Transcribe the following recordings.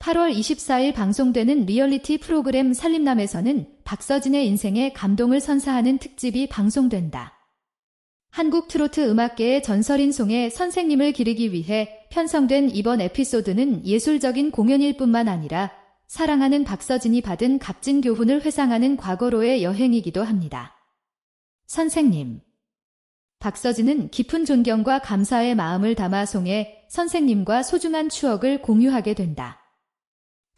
8월 24일 방송되는 리얼리티 프로그램 살림남에서는 박서진의 인생에 감동을 선사하는 특집이 방송된다. 한국 트로트 음악계의 전설인 송의 선생님을 기리기 위해 편성된 이번 에피소드는 예술적인 공연일 뿐만 아니라 사랑하는 박서진이 받은 값진 교훈을 회상하는 과거로의 여행이기도 합니다. 선생님. 박서진은 깊은 존경과 감사의 마음을 담아 송해 선생님과 소중한 추억을 공유하게 된다.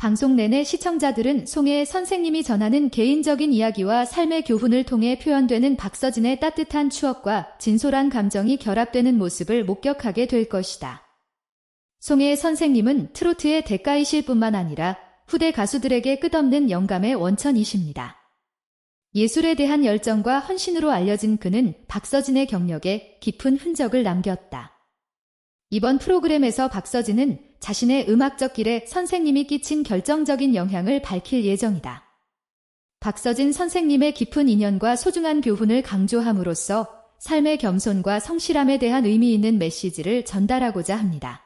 방송 내내 시청자들은 송해 선생님이 전하는 개인적인 이야기와 삶의 교훈을 통해 표현되는 박서진의 따뜻한 추억과 진솔한 감정이 결합되는 모습을 목격하게 될 것이다. 송해 선생님은 트로트의 대가이실 뿐만 아니라 후대 가수들에게 끝없는 영감의 원천이십니다. 예술에 대한 열정과 헌신으로 알려진 그는 박서진의 경력에 깊은 흔적을 남겼다. 이번 프로그램에서 박서진은 자신의 음악적 길에 선생님이 끼친 결정적인 영향을 밝힐 예정이다. 박서진 선생님의 깊은 인연과 소중한 교훈을 강조함으로써 삶의 겸손과 성실함에 대한 의미 있는 메시지를 전달하고자 합니다.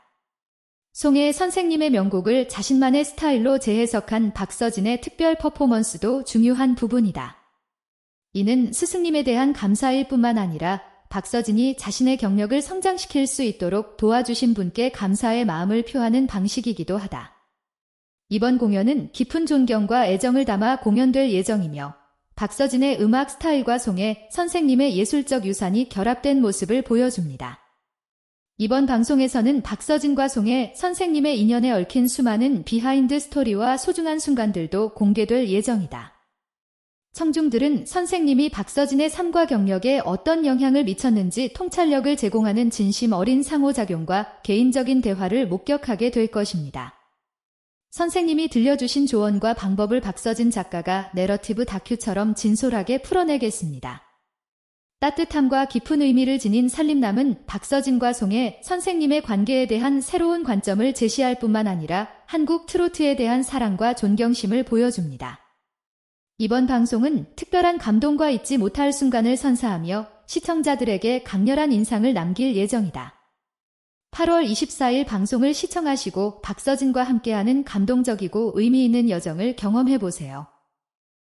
송해 선생님의 명곡을 자신만의 스타일로 재해석한 박서진의 특별 퍼포먼스도 중요한 부분이다. 이는 스승님에 대한 감사일 뿐만 아니라 박서진이 자신의 경력을 성장시킬 수 있도록 도와주신 분께 감사의 마음을 표하는 방식이기도 하다. 이번 공연은 깊은 존경과 애정을 담아 공연될 예정이며 박서진의 음악 스타일과 송해 선생님의 예술적 유산이 결합된 모습을 보여줍니다. 이번 방송에서는 박서진과 송해 선생님의 인연에 얽힌 수많은 비하인드 스토리와 소중한 순간들도 공개될 예정이다. 청중들은 선생님이 박서진의 삶과 경력에 어떤 영향을 미쳤는지 통찰력을 제공하는 진심 어린 상호작용과 개인적인 대화를 목격하게 될 것입니다. 선생님이 들려주신 조언과 방법을 박서진 작가가 내러티브 다큐처럼 진솔하게 풀어내겠습니다. 따뜻함과 깊은 의미를 지닌 살림남은 박서진과 송해 선생님의 관계에 대한 새로운 관점을 제시할 뿐만 아니라 한국 트로트에 대한 사랑과 존경심을 보여줍니다. 이번 방송은 특별한 감동과 잊지 못할 순간을 선사하며 시청자들에게 강렬한 인상을 남길 예정이다. 8월 24일 방송을 시청하시고 박서진과 함께하는 감동적이고 의미 있는 여정을 경험해 보세요.